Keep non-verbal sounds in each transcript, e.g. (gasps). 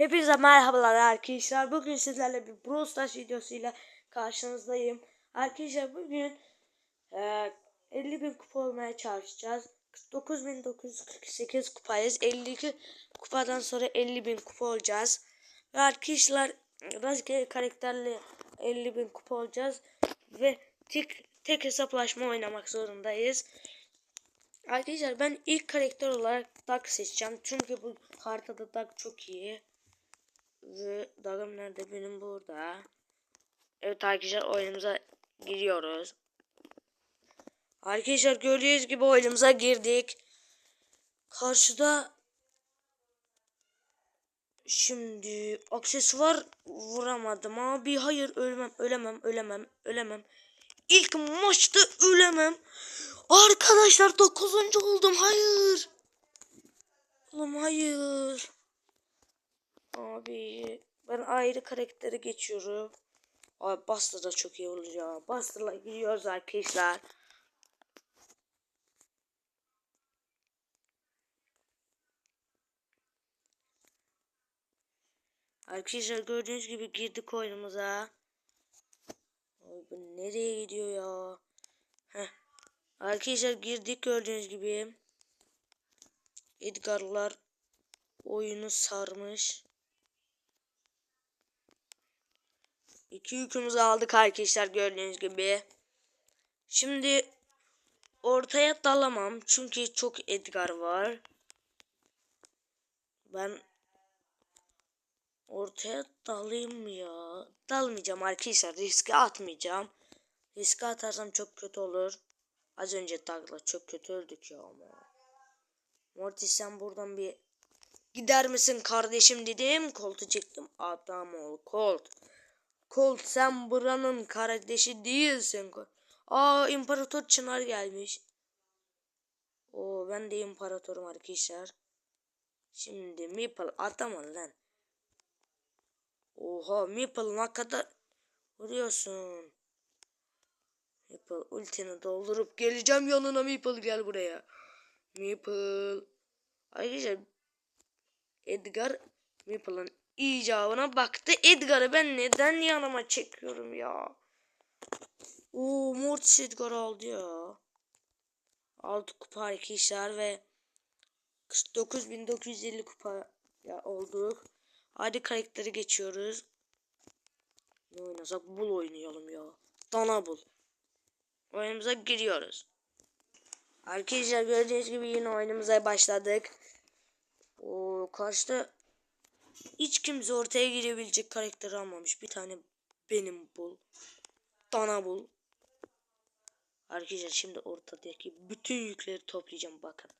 Hepinize merhabalar arkadaşlar. Bugün sizlerle bir Brawl Stars videosuyla karşınızdayım. Arkadaşlar bugün e, 50 bin kupa olmaya çalışacağız. 49.948 kupayız. 52 kupadan sonra 50 bin kupa olacağız. Ve arkadaşlar rastgele karakterle 50 bin kupa olacağız. Ve tek, tek hesaplaşma oynamak zorundayız. Arkadaşlar ben ilk karakter olarak Duck seçeceğim. Çünkü bu haritada Duck çok iyi. Duck'ım nerede? Benim burada. Evet arkadaşlar oyunumuza giriyoruz. Arkadaşlar gördüğünüz gibi oyunumuza girdik. Karşıda şimdi aksesuar vuramadım abi. Hayır ölemem ölemem ölemem ölemem. İlk maçta ölemem. Arkadaşlar 9. oldum. Hayır. Oğlum hayır. Abi ben ayrı karaktere geçiyorum. Abi Buster da çok iyi olur ya. Buster'la gidiyoruz arkadaşlar. Arkadaşlar gördüğünüz gibi girdik oyunumuza. Abi nereye gidiyor ya? Heh. Arkadaşlar girdik gördüğünüz gibi. Edgar'lar oyunu sarmış. İki yükümüzü aldık arkadaşlar gördüğünüz gibi. Şimdi ortaya dalamam çünkü çok Edgar var. Ben ortaya dalayım ya. Dalmayacağım arkadaşlar riske atmayacağım. Riske atarsam çok kötü olur. Az önce Doug'la çok kötü öldük ya ama. Mortis sen buradan bir gider misin kardeşim dedim. Colt'u çektim. Adam ol Colt. Colt sen buranın kardeşi değilsin. Aa İmparator Çınar gelmiş. Oo ben de imparatorum arkadaşlar. Şimdi Meeple adamın lan. Oha Meeple ne kadar vuruyorsun. Meeple ultini doldurup geleceğim yanına Meeple gel buraya. Meeple. Arkadaşlar Edgar Meeple'ın icabına baktı. Edgar'ı ben neden yanıma çekiyorum ya? Oo Mortis Edgar aldı ya. 6 kupa arkadaşlar ve 49.950 kupa ya olduk. Hadi karakteri geçiyoruz. Ne oynasak bul oynayalım ya. Dana bul. Oyunumuza giriyoruz. Arkadaşlar gördüğünüz gibi yine oyunumuza başladık. O karşıda hiç kimse ortaya girebilecek karakter almamış. Bir tane benim bul. Dana bul. Arkadaşlar şimdi ortadaki bütün yükleri toplayacağım bakın.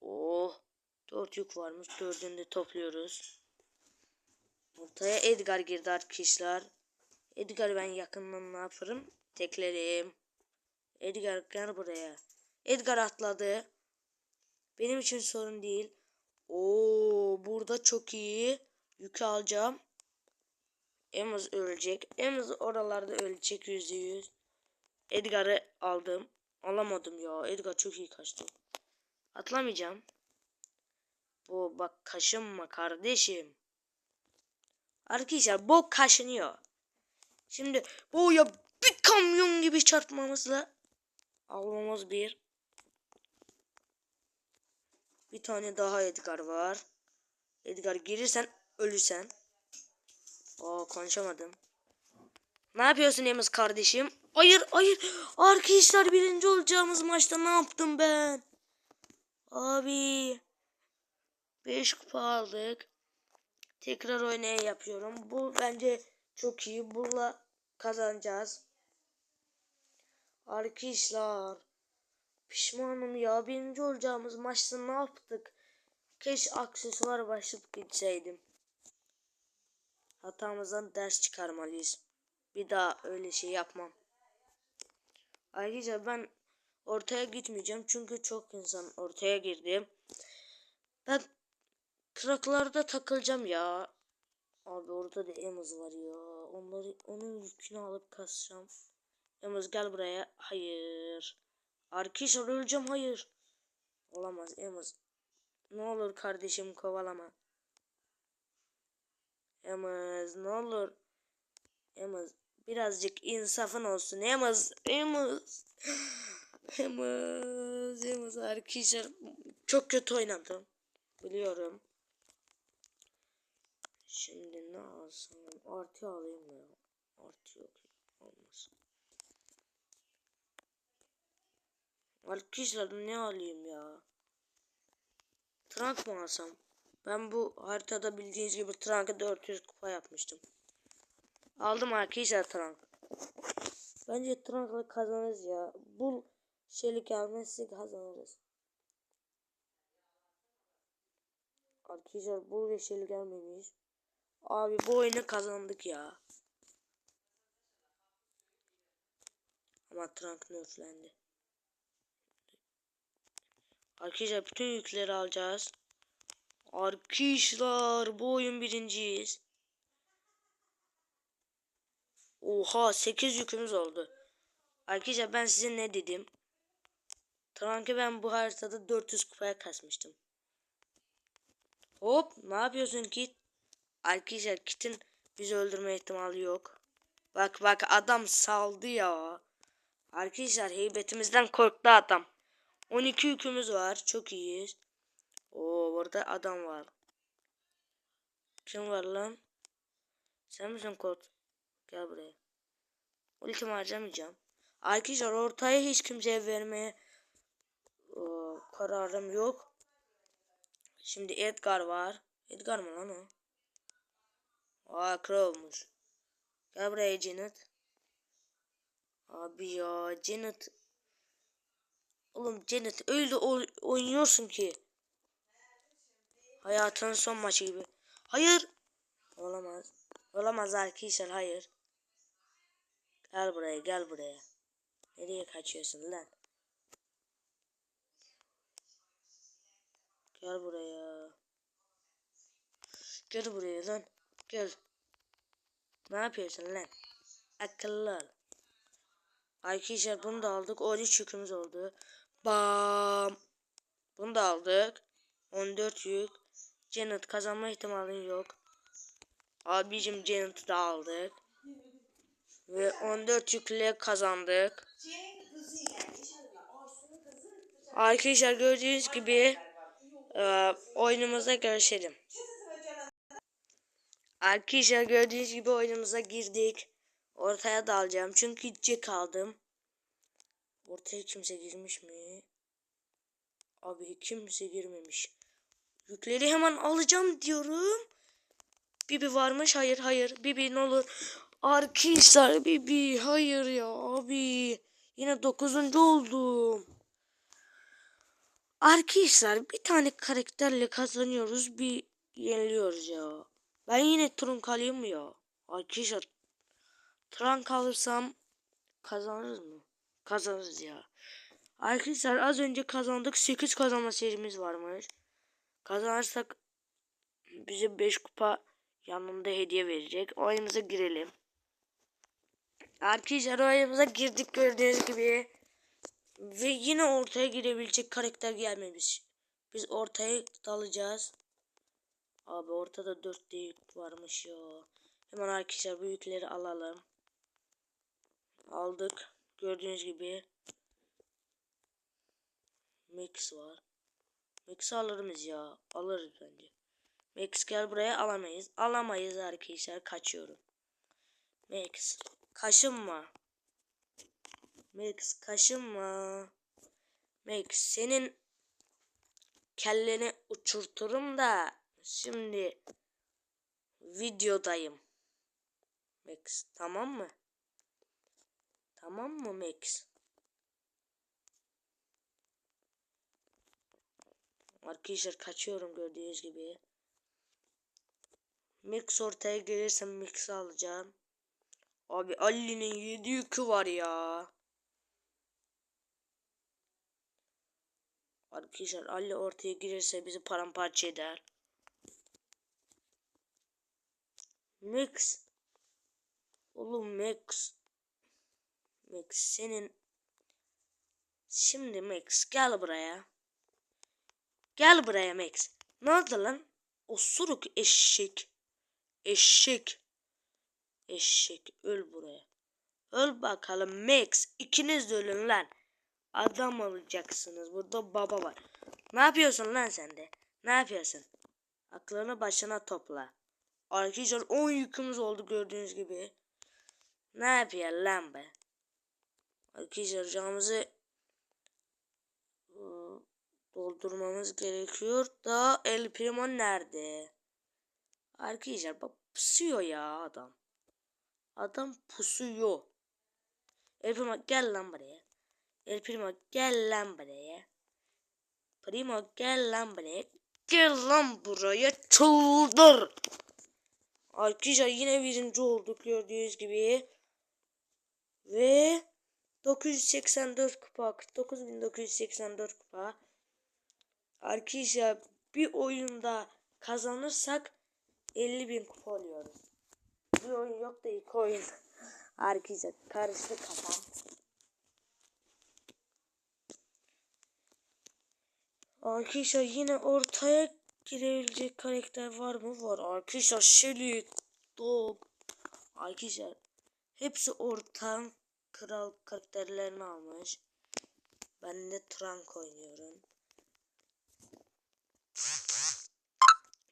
Oh. Dört yük varmış. Dördünü de topluyoruz. Ortaya Edgar girdi arkadaşlar. Edgar ben yakından ne yaparım? Teklerim. Edgar gel buraya. Edgar atladı. Benim için sorun değil. Oo burada çok iyi. Yükü alacağım. Emz ölecek. Emz oralarda ölecek yüzde yüz. Edgar'ı aldım. Alamadım ya. Edgar çok iyi kaçtı. Atlamayacağım. Bu bak kaşınma kardeşim. Arkadaşlar bu kaşınıyor. Şimdi bu ya bir kamyon gibi çarpmamızla almamız bir. Bir tane daha Edgar var. Edgar girirsen ölürsen. Aa konuşamadım. Ne yapıyorsun Emız kardeşim? Hayır hayır. Arkadaşlar birinci olacağımız maçta ne yaptım ben? Abi. 5 kupa aldık. Tekrar oynaya yapıyorum. Bu bence çok iyi. Bununla kazanacağız. Arkadaşlar. Pişmanım ya. Birinci olacağımız maçta ne yaptık? Keş aksesuar başlıp gitseydim. Hatamızdan ders çıkarmalıyız. Bir daha öyle şey yapmam. Ayrıca ben ortaya gitmeyeceğim. Çünkü çok insan ortaya girdi. Ben kraklarda takılacağım ya. Abi orada da Emaz var ya. Onları onun yükünü alıp kasacağım. Emaz gel buraya. Hayır. Arkadaşlar öleceğim hayır. Olamaz Emaz. Ne olur kardeşim kovalama. Emaz ne olur. Emaz birazcık insafın olsun. Emaz. Emaz. (gasps) Emaz. Emaz arkadaşlar çok kötü oynadım. Biliyorum. Şimdi ne alsam? Artı alayım ya. Artı yok. Olmaz. Arkadaşlar ne alayım ya? Trank mı alsam? Ben bu haritada bildiğiniz gibi Trank'a 400 kupa yapmıştım. Aldım arkadaşlar Trank. Bence Trank'la kazanırız ya. Bu şeylik gelmezse kazanırız. Arkadaşlar bu ve şeylik gelmemiş. Abi bu oyunu kazandık ya. Ama Trunk nerflendi. Arkadaşlar bütün yükleri alacağız. Arkadaşlar bu oyun birinciyiz. Oha 8 yükümüz oldu. Arkadaşlar ben size ne dedim? Trunk'ı ben bu haritada 400 kupaya kasmıştım. Hop ne yapıyorsun Kit? Arkadaşlar Kit'in bizi öldürme ihtimali yok. Bak bak adam saldı ya. Arkadaşlar heybetimizden korktu adam. 12 yükümüz var. Çok iyiyiz. Oo burada adam var. Kim var lan? Sen misin kod? Gel buraya. Ultimi harcamayacağım. Arkadaşlar ortaya hiç kimseye vermeye o, kararım yok. Şimdi Edgar var. Edgar mı lan o? Aa olmuş. Gel buraya Janet. Abi ya Janet. Oğlum Janet öyle oynuyorsun ki. Hayatının son maçı gibi. Hayır. Olamaz. Olamaz arkadaşlar hayır. Gel buraya gel buraya. Nereye kaçıyorsun lan? Gel buraya. Gel buraya lan. Gel. Ne yapıyorsun lan? Akıllı ol. Arkadaşlar bunu da aldık. 13 yükümüz oldu. Bam. Bunu da aldık. 14 yük. Janet kazanma ihtimalin yok. Abicim Janet'ı da aldık. Ve 14 yükle kazandık. Arkadaşlar gördüğünüz gibi e, oyunumuza görüşelim. Arkadaşlar gördüğünüz gibi oyunumuza girdik. Ortaya dalacağım. Çünkü Jack aldım. Ortaya kimse girmiş mi? Abi kimse girmemiş. Yükleri hemen alacağım diyorum. Bibi varmış. Hayır hayır. Bibi ne olur. Arkadaşlar Bibi. Hayır ya abi. Yine dokuzuncu oldum. Arkadaşlar bir tane karakterle kazanıyoruz. Bir yeniliyoruz ya. Ben yine trunk alayım ya? Arkadaşlar trunk alırsam kazanırız mı? Kazanırız ya. Arkadaşlar az önce kazandık. 8 kazanma serimiz varmış. Kazanırsak bize 5 kupa yanında hediye verecek. Oyunumuza girelim. Arkadaşlar oyunumuza girdik gördüğünüz gibi. Ve yine ortaya girebilecek karakter gelmemiş. Biz ortaya dalacağız. Abi ortada 4 deyik varmış ya. Hemen arkadaşlar bu yükleri alalım. Aldık. Gördüğünüz gibi. Max var. Max'i alırız ya. Alırız bence. Max gel buraya alamayız. Alamayız arkadaşlar. Kaçıyorum. Max. Kaşınma. Max kaşınma. Max senin kelleni uçurturum da şimdi videodayım. Max tamam mı? Tamam mı Max? Arkadaşlar kaçıyorum gördüğünüz gibi. Mix ortaya gelirse Mix'i alacağım. Abi Ali'nin 7 yükü var ya. Arkadaşlar Ali ortaya girerse bizi paramparça eder. Max. Oğlum Max. Max senin. Şimdi Max gel buraya. Gel buraya Max. Ne oldu lan? Osuruk eşek. Eşek. Eşek öl buraya. Öl bakalım Max. İkiniz de ölün lan. Adam olacaksınız. Burada baba var. Ne yapıyorsun lan sen de? Ne yapıyorsun? Aklını başına topla. Arkadaşlar 10 yükümüz oldu gördüğünüz gibi. Ne yapıyor lan be? Arkadaşlar camımızı ıı, doldurmamız gerekiyor da El Primo nerede? Arkadaşlar bak pusuyor ya adam. Adam pusuyor. El Primo gel lan buraya. El Primo gel lan buraya. Primo gel lan buraya. Gel lan buraya çıldır. Arkadaşlar yine birinci olduk gördüğünüz gibi. Ve 984 kupa 49.984 kupa. Arkadaşlar bir oyunda kazanırsak 50.000 kupa oluyoruz. Bir oyun yok da iki oyun. Arkadaşlar karıştı kafam. Arkadaşlar yine ortaya girebilecek karakter var mı? Var. Arkadaşlar Shelly, Dog. Arkadaşlar hepsi ortam kral karakterlerini almış. Ben de Trunk oynuyorum.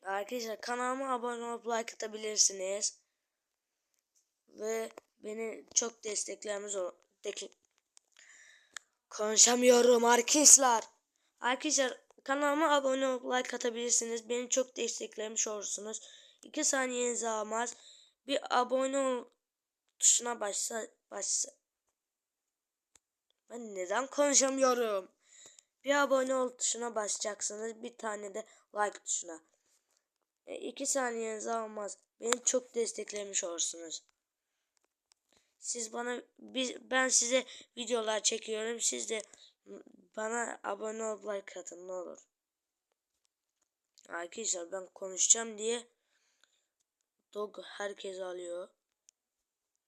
Arkadaşlar kanalıma abone olup like atabilirsiniz. Ve beni çok destekleriniz o dek konuşamıyorum arkadaşlar. Arkadaşlar kanalıma abone olup like atabilirsiniz. Beni çok desteklemiş olursunuz. 2 saniyenizi almaz. Bir abone ol tuşuna başsa başsa. Ben neden konuşamıyorum? Bir abone ol tuşuna basacaksınız. Bir tane de like tuşuna. 2 e, saniyenizi almaz. Beni çok desteklemiş olursunuz. Siz bana biz ben size videolar çekiyorum. Siz de bana abone ol like atın ne olur. Arkadaşlar ben konuşacağım diye dog herkes alıyor.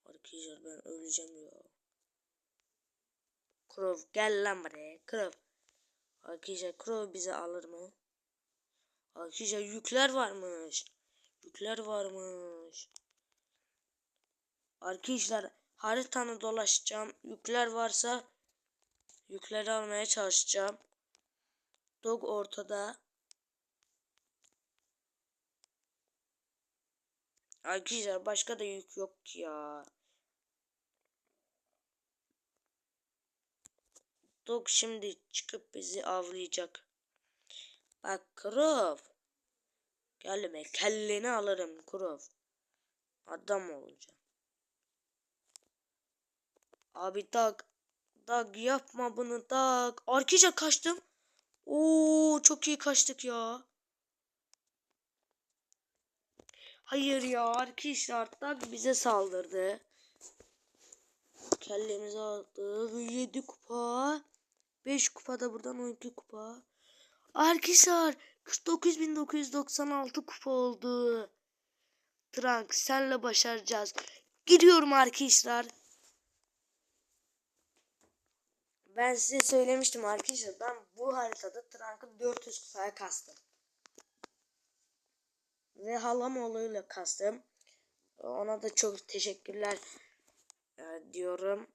Arkadaşlar ben öleceğim ya. Krov gel lan buraya. Krov. Arkadaşlar Krov bizi alır mı? Arkadaşlar yükler varmış. Yükler varmış. Arkadaşlar haritanı dolaşacağım. Yükler varsa yükleri almaya çalışacağım. Dog ortada. Arkadaşlar başka da yük yok ki ya. Dog şimdi çıkıp bizi avlayacak. Bak Krov. Gelme kelleni alırım Krov. Adam olacağım. Abi Dag. Dag yapma bunu Dag. Arkadaşlar kaçtım. Oo çok iyi kaçtık ya. Hayır ya arkadaşlar Dag bize saldırdı. Kellemizi aldı. 7 kupa. 5 kupada buradan 12 kupa. Arkadaşlar 49.996 kupa oldu. Trunk senle başaracağız. Gidiyorum arkadaşlar. Ben size söylemiştim arkadaşlar. Ben bu haritada Trunk'ı 400 kupaya kastım. Ve halam oğluyla kastım. Ona da çok teşekkürler e, diyorum.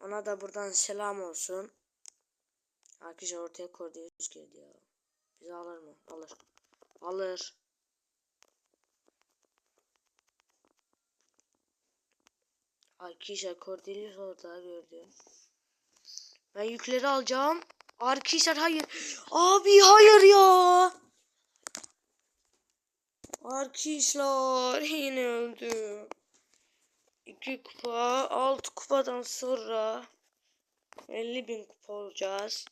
Ona da buradan selam olsun. Arkadaşlar ortaya Cordelius girdi ya. Bizi alır mı? Alır. Alır. Arkadaşlar Cordelius orada gördüm. Ben yükleri alacağım. Arkadaşlar hayır. Abi hayır ya. Arkadaşlar yine öldü. 2 kupa 6 kupadan sonra 50 bin kupa olacağız.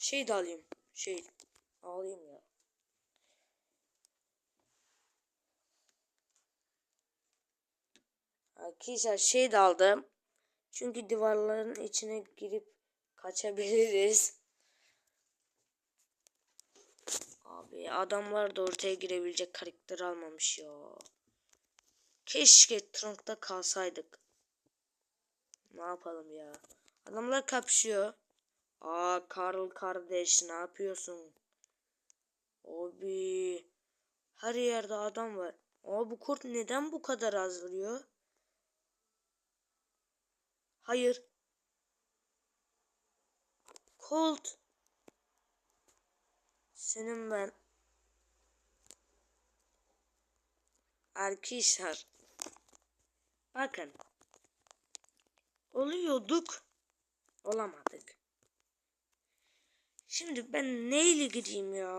Şey de alayım. Şey alayım ya. Arkadaşlar şey de aldım. Çünkü duvarların içine girip kaçabiliriz. Abi adamlar da ortaya girebilecek karakter almamış ya. Keşke Trunk'ta kalsaydık. Ne yapalım ya. Adamlar kapışıyor. Aa Karl kardeş ne yapıyorsun? Abi. Her yerde adam var. Aa bu kurt neden bu kadar az vuruyor? Hayır. Colt. Senin ben. Arkadaşlar. Bakın. Oluyorduk. Olamadık. Şimdi ben neyle gideyim ya?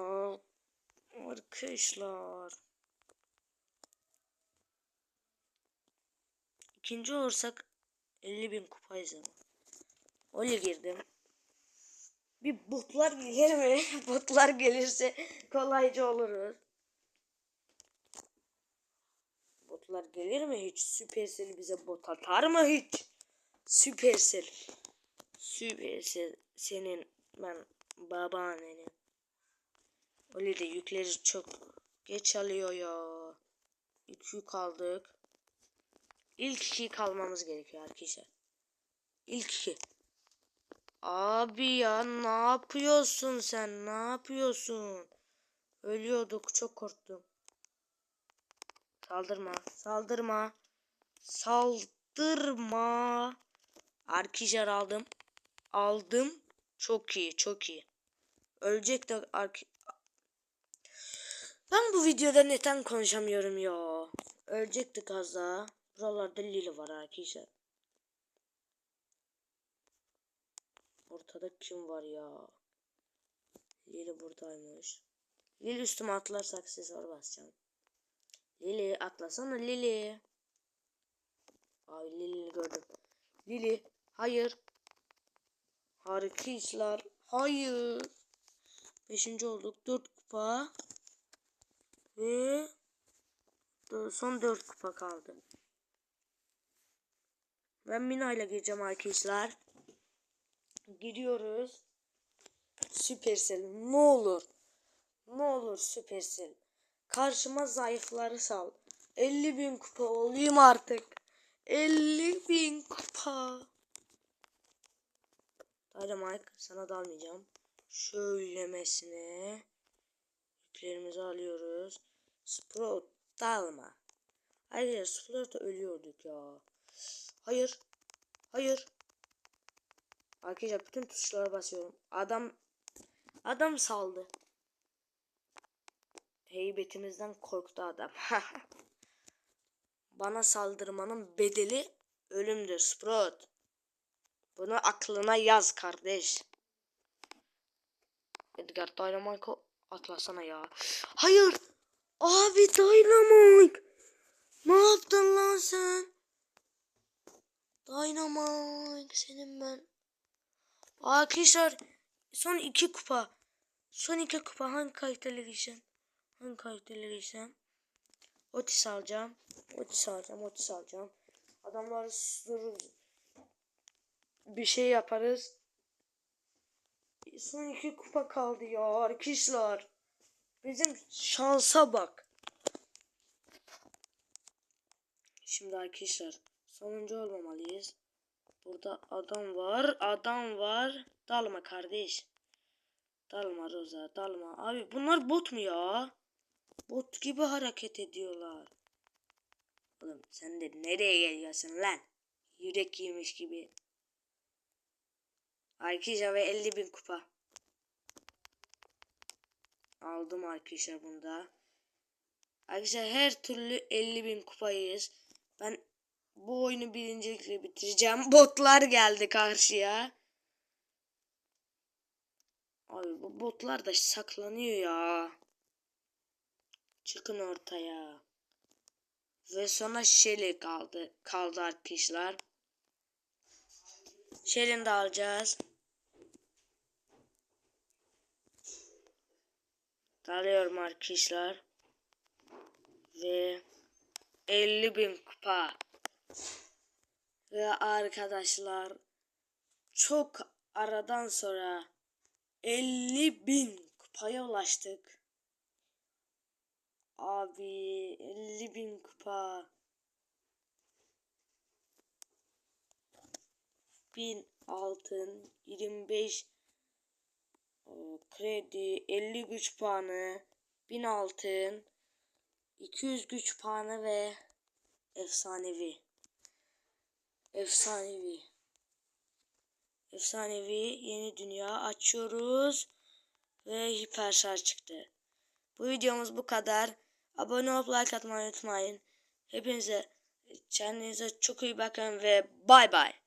Arkadaşlar. İkinci olursak 50 bin kupayız ama. Öyle girdim. Bir botlar gelir mi? (laughs) botlar gelirse kolayca oluruz. Botlar gelir mi hiç? Supercell bize bot atar mı hiç? Supercell. Supercell senin ben babaannenin. Öyle de yükleri çok geç alıyor ya. İlk yük aldık. İlk iki kalmamız gerekiyor arkadaşlar. İlk iki. Abi ya ne yapıyorsun sen? Ne yapıyorsun? Ölüyorduk çok korktum. Saldırma. Saldırma. Saldırma. Arkadaşlar aldım. Aldım. Çok iyi çok iyi. Ölecek de ark ben bu videoda neden konuşamıyorum ya. Ölecektik az daha. Buralarda Lili var arkadaşlar. Ortada kim var ya? Lili buradaymış. Lili üstüme atlarsak aksesuar basacağım. Lili atlasana Lili. Ay Lili'ni gördüm. Lili hayır. Harikisler. Hayır. Beşinci olduk. Dört kupa. Ve son dört kupa kaldı. Ben Mina ile gireceğim arkadaşlar. Gidiyoruz. Süpersel ne olur. Ne olur Süpersel. Karşıma zayıfları sal. 50 bin kupa olayım artık. 50 bin kupa. Dynamite sana dalmayacağım. Şöylemesine. Yüklerimizi alıyoruz. Sprout dalma. Hayır Sprout'ta ölüyorduk ya. Hayır. Hayır. Arkadaşlar bütün tuşlara basıyorum. Adam adam saldı. Heybetimizden korktu adam. (laughs) Bana saldırmanın bedeli ölümdür Sprout. Bunu aklına yaz kardeş. Edgar Dynamite atlasana ya. Hayır. Abi Dynamite. Ne yaptın lan sen? Dynamite senin ben. Arkadaşlar son iki kupa. Son iki kupa hangi karakterle gideceğim? Hangi karakterle gideceğim? Otis alacağım. Otis alacağım. Otis alacağım. Adamları sustururuz. Bir şey yaparız. Son iki kupa kaldı ya arkadaşlar. Bizim şansa bak. Şimdi arkadaşlar sonuncu olmamalıyız. Burada adam var. Adam var. Dalma kardeş. Dalma Roza. Dalma. Abi bunlar bot mu ya? Bot gibi hareket ediyorlar. Oğlum sen de nereye geliyorsun lan? Yürek yemiş gibi. Arkadaşlar ve 50 bin kupa. Aldım arkadaşlar bunda. Arkadaşlar her türlü 50 bin kupayız. Ben bu oyunu birincilikle bitireceğim. (laughs) Botlar geldi karşıya. Abi bu botlar da saklanıyor ya. Çıkın ortaya. Ve sonra Shelly kaldı. Kaldı arkadaşlar. Shelly'ni de alacağız. Dalıyorum arkadaşlar. Ve 50 bin kupa. Ve arkadaşlar çok aradan sonra 50 bin kupaya ulaştık. Abi 50 bin kupa. Bin altın 25 kredi 50 güç puanı 1000 altın 200 güç puanı ve efsanevi. Efsanevi. Efsanevi yeni dünya açıyoruz. Ve hiperşarj çıktı. Bu videomuz bu kadar. Abone olup like atmayı unutmayın. Hepinize kendinize çok iyi bakın ve bay bay.